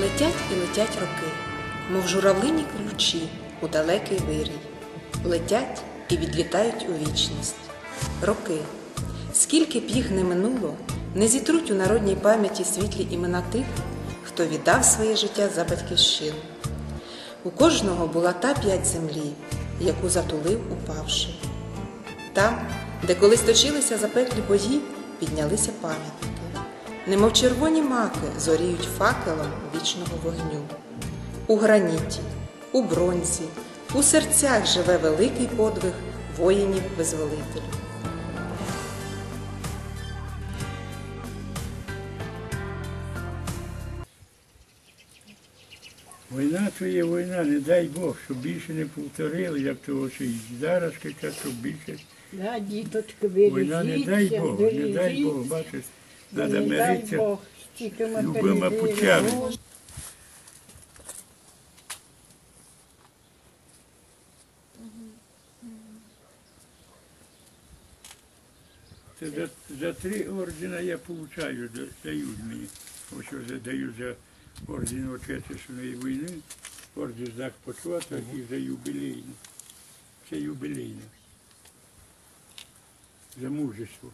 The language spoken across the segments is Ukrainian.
Летять і летять роки, мов журавлині ключі у далекий вирій. Летять і відлітають у вічність. Роки. Скільки б їх не минуло, не зітруть у народній пам'яті світлі імена тих, хто віддав своє життя за батьківщину. У кожного була та п'ять землі, яку затулив упавши. Там, де колись точилися запеклі бої, піднялися пам'ятники. Немов червоні маки зоріють факелом вічного вогню. У граніті, у бронзі, у серцях живе великий подвиг воїнів-визволителів. Війна то є війна, не дай Бог, щоб більше не повторили, як то очі. Зараз кричать, щоб більше. Да, діточки, бережіться, Війна не дай Бог, не дай. Бог, бачиш, треба миритися любими путями. Це за, за три ордена я получаю, да- дають мені. Ось що за- за орден Отечественної війни, орден знак почету і за юбілейний. Це юбілейне. За мужество.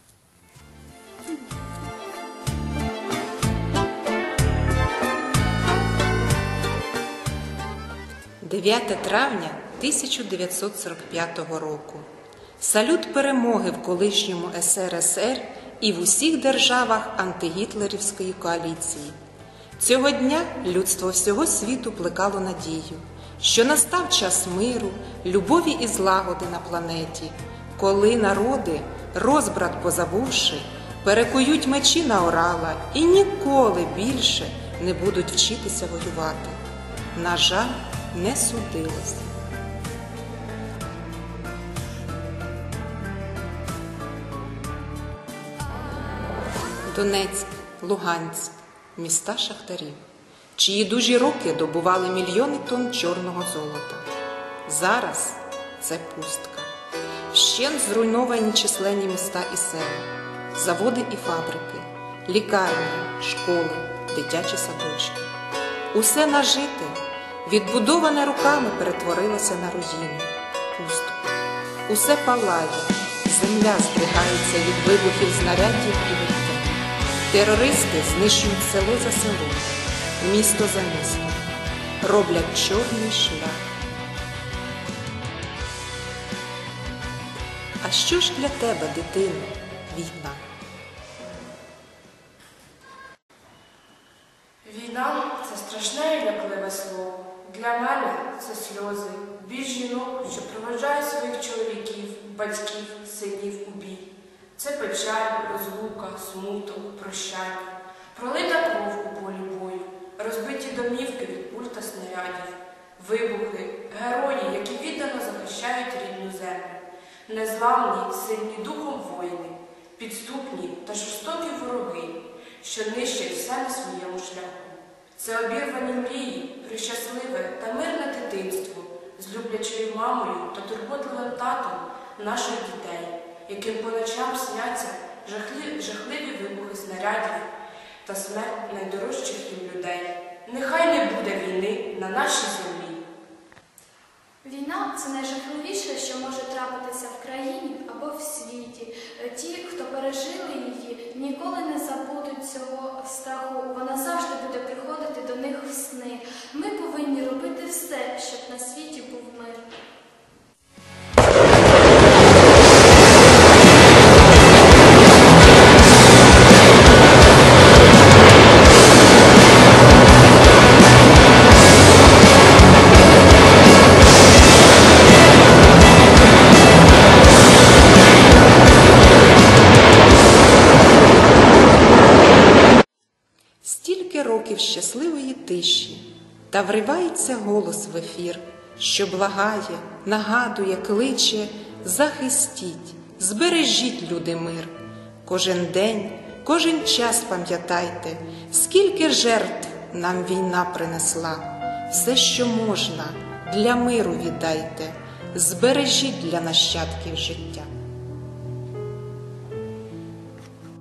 9 травня 1945 року. Салют перемоги в колишньому СРСР і в усіх державах антигітлерівської коаліції. Цього дня людство всього світу плекало надію, що настав час миру, любові і злагоди на планеті, коли народи, розбрат позабувши, перекують мечі на орала і ніколи більше не будуть вчитися воювати. На жаль, не судилось. Донецьк, Луганськ, міста шахтарів, чиї дужі роки добували мільйони тонн чорного золота. Зараз це пустка. Вщент зруйновані численні міста і села, заводи і фабрики, лікарні, школи, дитячі садочки. Усе нажите, відбудоване руками перетворилося на руїну, пустку. Усе палає, земля здригається від вибухів знарядів і виття. Терористи знищують село за селом, місто за містом, роблять чорний шлях. А що ж для тебе, дитино, війна? Війна це страшне і лякливе слово. Для мене це сльози, біль жінок, що проведжають своїх чоловіків, батьків, синів у бій. Це печаль, розлука, смуток, прощання, пролита кров у полі бою, розбиті домівки від пуль та снарядів, вибухи, герої, які віддано захищають рідну землю, незламні, сильні духом воїни, підступні та жорстокі вороги, що нищать все на своєму шляху. Це обірвані мрії про щасливе та мирне дитинство з люблячою мамою та турботливим татом наших дітей, яким по ночам сняться жахлі- жахливі вибухи снарядів та смерть найдорожчих їм людей. Нехай не буде війни на нашій землі. Війна це найжахливіше, що може трапитися в країні або в світі. Ті, хто пережили її, ніколи не забудуть цього страху. Сни. Ми повинні робити все, щоб на світі років щасливої тиші, та вривається голос в ефір, що благає, нагадує, кличе, захистіть, збережіть, люди, мир. Кожен день, кожен час пам'ятайте, скільки жертв нам війна принесла, все, що можна, для миру віддайте, збережіть для нащадків життя.